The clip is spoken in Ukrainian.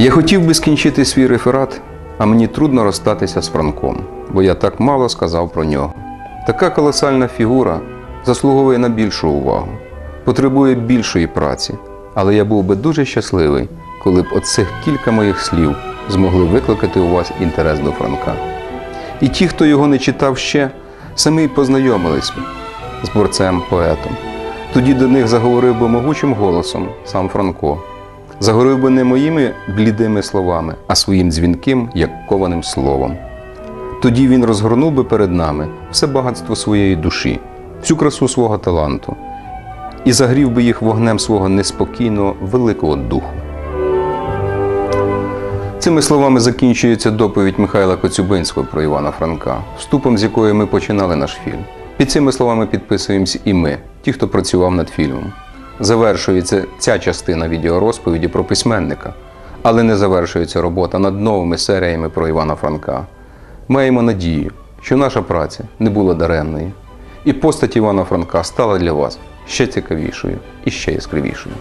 Я хотів би скінчити свій реферат, а мені трудно розстатися з Франком, бо я так мало сказав про нього. Така колосальна фігура заслуговує на більшу увагу, потребує більшої праці, але я був би дуже щасливий, коли б оцих кілька моїх слів змогли викликати у вас інтерес до Франка. І ті, хто його не читав ще, самі познайомились з борцем поетом. Тоді до них заговорив би могучим голосом сам Франко. Заговорив би не моїми блідими словами, а своїм дзвінким, як кованим словом. Тоді він розгорнув би перед нами все багатство своєї душі, всю красу свого таланту і загрів би їх вогнем свого неспокійного великого духу. Цими словами закінчується доповідь Михайла Коцюбинського про Івана Франка, вступом з якої ми починали наш фільм. Під цими словами підписуємось і ми, ті, хто працював над фільмом. Завершується ця частина відеорозповіді про письменника, але не завершується робота над новими серіями про Івана Франка. Маємо надію, що наша праця не була даремною, і постать Івана Франка стала для вас ще цікавішою і ще яскравішою.